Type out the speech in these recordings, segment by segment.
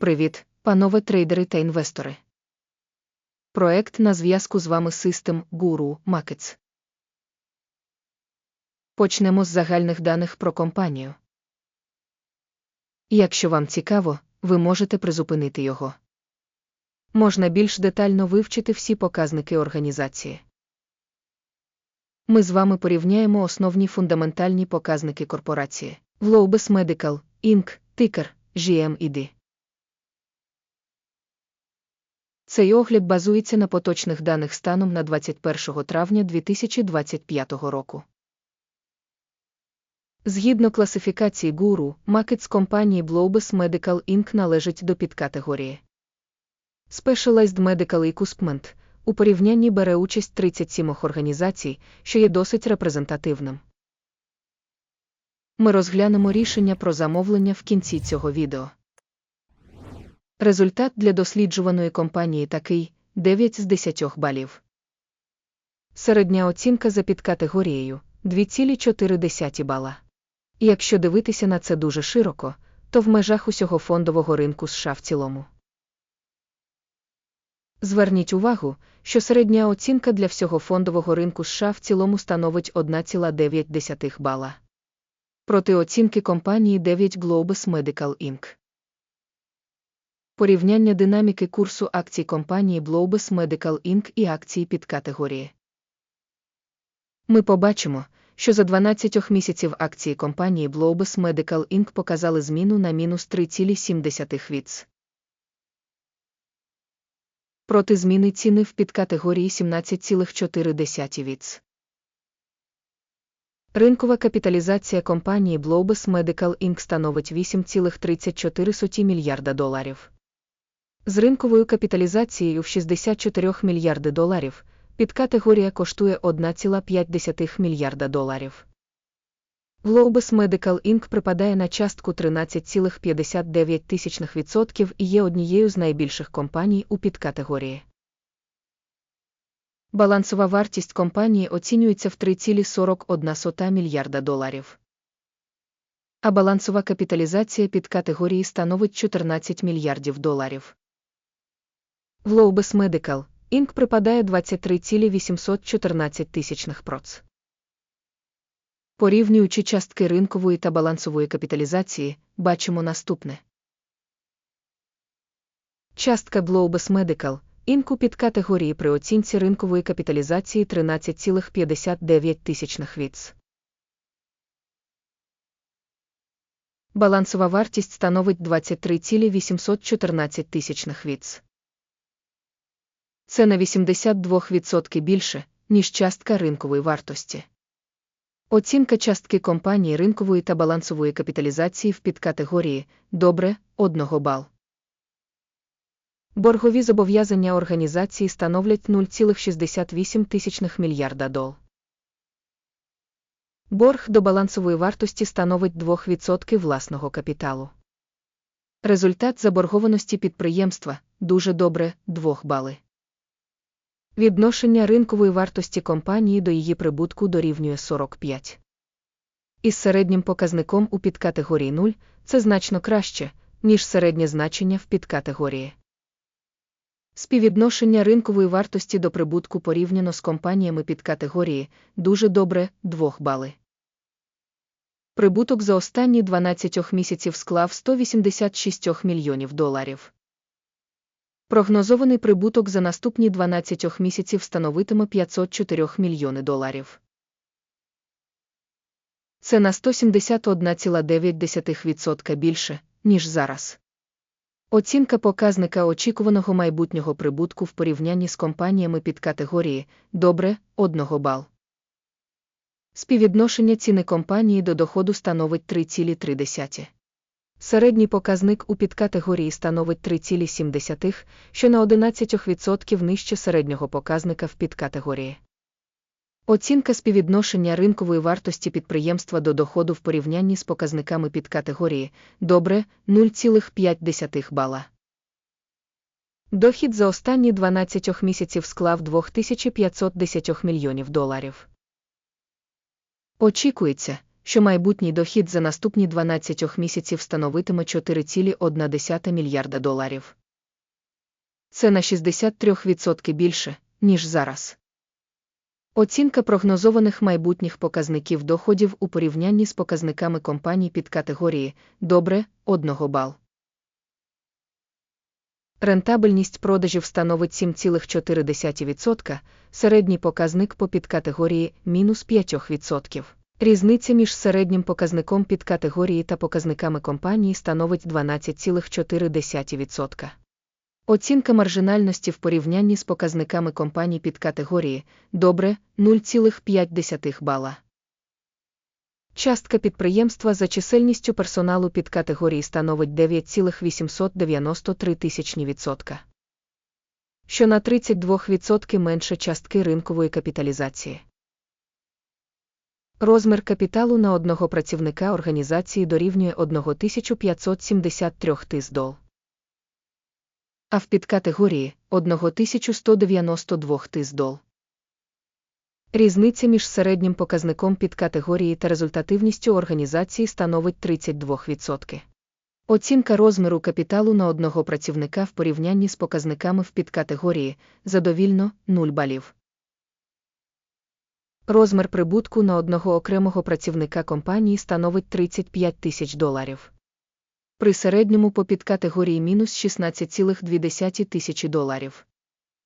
Привіт, панове трейдери та інвестори. Проект на зв'язку з вами System Guru Markets. Почнемо з загальних даних про компанію. Якщо вам цікаво, ви можете призупинити його. Можна більш детально вивчити всі показники організації. Ми з вами порівняємо основні фундаментальні показники корпорації. Globus Medical, Inc., тикер, GMED. Цей огляд базується на поточних даних станом на 21 травня 2025 року. Згідно класифікації гуру, Макет з компанії Globus Medical Inc. належить до підкатегорії. Specialized Medical Equipment у порівнянні бере участь 37 організацій, що є досить репрезентативним. Ми розглянемо рішення про замовлення в кінці цього відео. Результат для досліджуваної компанії такий 9 з 10 балів. Середня оцінка за підкатегорією 2,4 бала. Якщо дивитися на це дуже широко, то в межах усього фондового ринку США в цілому. Зверніть увагу, що середня оцінка для всього фондового ринку США в цілому становить 1,9 бала. Проти оцінки компанії 9 Globus Medical Inc. Порівняння динаміки курсу акцій компанії Globus Medical Inc. і акції під категорії. Ми побачимо, що за 12 місяців акції компанії Globus Medical Inc. показали зміну на мінус 3,7 віц. Проти зміни ціни в підкатегорії 17,4 віц. Ринкова капіталізація компанії Globus Medical Inc. становить 8,34 мільярда доларів. З ринковою капіталізацією в 64 мільярди доларів підкатегорія коштує 1,5 мільярда доларів. Globus Medical Inc. припадає на частку 13,59% і є однією з найбільших компаній у підкатегорії. Балансова вартість компанії оцінюється в 3,41 мільярда доларів. А балансова капіталізація під категорії становить 14 мільярдів доларів. В Globus Medical Inc. припадає 23,814 тисячних проц. Порівнюючи частки ринкової та балансової капіталізації, бачимо наступне. Частка Globus Medical Inc. під категорії при оцінці ринкової капіталізації 13,59 тисячних віц. Балансова вартість становить 23,814 тисячних віц. Це на 82% більше, ніж частка ринкової вартості. Оцінка частки компанії ринкової та балансової капіталізації в підкатегорії добре 1 бал. Боргові зобов'язання організації становлять 0,68 мільярда дол. Борг до балансової вартості становить 2% власного капіталу. Результат заборгованості підприємства дуже добре 2 бали. Відношення ринкової вартості компанії до її прибутку дорівнює 45. Із середнім показником у підкатегорії 0 це значно краще, ніж середнє значення в підкатегорії. Співвідношення ринкової вартості до прибутку порівняно з компаніями підкатегорії дуже добре 2 бали. Прибуток за останні 12 місяців склав 186 мільйонів доларів. Прогнозований прибуток за наступні 12 місяців становитиме 504 мільйони доларів. Це на 171,9% більше, ніж зараз. Оцінка показника очікуваного майбутнього прибутку в порівнянні з компаніями під категорії добре 1 бал. Співвідношення ціни компанії до доходу становить 3,3. Середній показник у підкатегорії становить 3,7, що на 11% нижче середнього показника в підкатегорії. Оцінка співвідношення ринкової вартості підприємства до доходу в порівнянні з показниками підкатегорії добре 0,5 бала. Дохід за останні 12 місяців склав 2510 мільйонів доларів. Очікується, що майбутній дохід за наступні 12 місяців становитиме 4,1 мільярда доларів. Це на 63% більше, ніж зараз. Оцінка прогнозованих майбутніх показників доходів у порівнянні з показниками компаній під категорії добре 1 бал. Рентабельність продажів становить 7,4%, середній показник по підкатегорії мінус 5%. Різниця між середнім показником підкатегорії та показниками компанії становить 12,4%. Оцінка маржинальності в порівнянні з показниками компаній під категорії добре 0,5 бала. Частка підприємства за чисельністю персоналу під категорії становить 9,893 тисячні відсотка, що на 32% менше частки ринкової капіталізації. Розмір капіталу на одного працівника організації дорівнює 1573 тис дол. А в підкатегорії 1192 тис дол. Різниця між середнім показником підкатегорії та результативністю організації становить 32%. Оцінка розміру капіталу на одного працівника в порівнянні з показниками в підкатегорії задовільно 0 балів. Розмір прибутку на одного окремого працівника компанії становить 35 тисяч доларів. При середньому по підкатегорії мінус 16,2 тисячі доларів.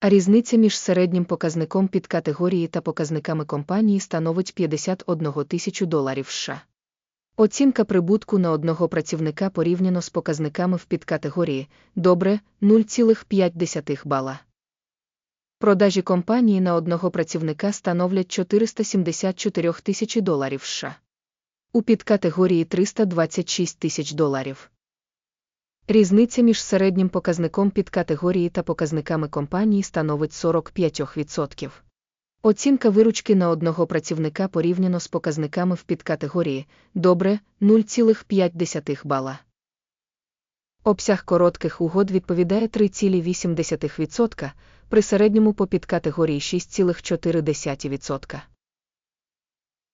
А різниця між середнім показником підкатегорії та показниками компанії становить 51 тисячу доларів США. Оцінка прибутку на одного працівника порівняно з показниками в підкатегорії добре 0,5 бала. Продажі компанії на одного працівника становлять 474 тисячі доларів США. У підкатегорії 326 тисяч доларів. Різниця між середнім показником підкатегорії та показниками компанії становить 45%. Оцінка виручки на одного працівника порівняно з показниками в підкатегорії добре 0,5 бала. Обсяг коротких угод відповідає 3,8%, при середньому по підкатегорії 6,4%.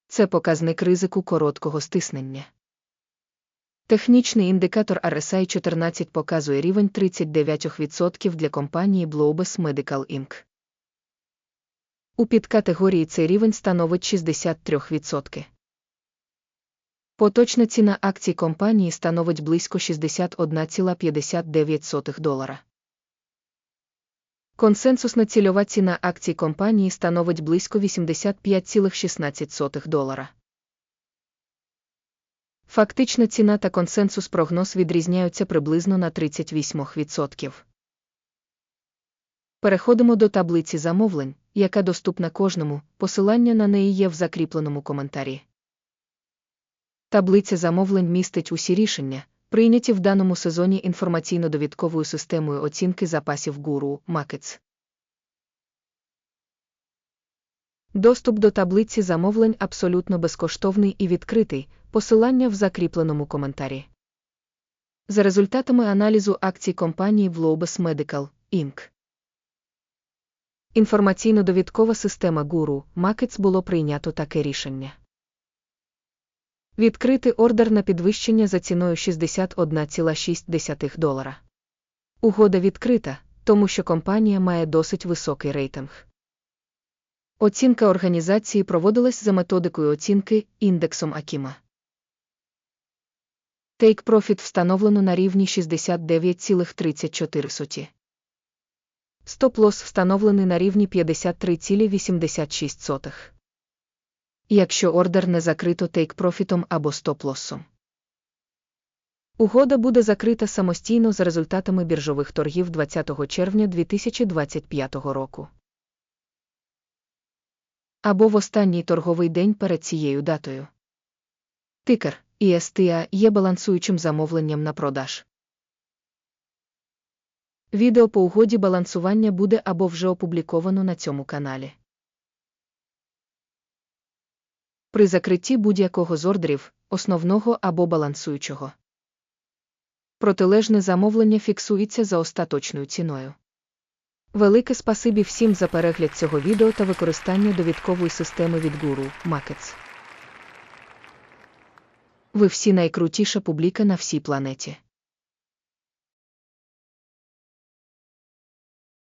Це показник ризику короткого стиснення. Технічний індикатор RSI 14 показує рівень 39% для компанії Globus Medical Inc. У підкатегорії цей рівень становить 63%. Поточна ціна акцій компанії становить близько 61,59 долара. Консенсусна цільова ціна акцій компанії становить близько 85,16 долара. Фактична ціна та консенсус прогноз відрізняються приблизно на 38%. Переходимо до таблиці замовлень, яка доступна кожному, посилання на неї є в закріпленому коментарі. Таблиця замовлень містить усі рішення, прийняті в даному сезоні інформаційно-довідковою системою оцінки запасів гуру Макетс. Доступ до таблиці замовлень абсолютно безкоштовний і відкритий, посилання в закріпленому коментарі. За результатами аналізу акцій компанії Globus Medical, Inc. Інформаційно-довідкова система Guru Markets було прийнято таке рішення. Відкрити ордер на підвищення за ціною 61,6 долара. Угода відкрита, тому що компанія має досить високий рейтинг. Оцінка організації проводилась за методикою оцінки індексом Акіма. Take Profit встановлено на рівні 69,34. Стоп-лосс встановлений на рівні 53,86. Якщо ордер не закрито тейк-профітом або стоп-лоссом. Угода буде закрита самостійно за результатами біржових торгів 20 червня 2025 року. Або в останній торговий день перед цією датою. Тикер ISTA є балансуючим замовленням на продаж. Відео по угоді балансування буде або вже опубліковано на цьому каналі. При закритті будь-якого з ордерів, основного або балансуючого. Протилежне замовлення фіксується за остаточною ціною. Велике спасибі всім за перегляд цього відео та використання довідкової системи від Guru Markets. Ви всі найкрутіша публіка на всій планеті.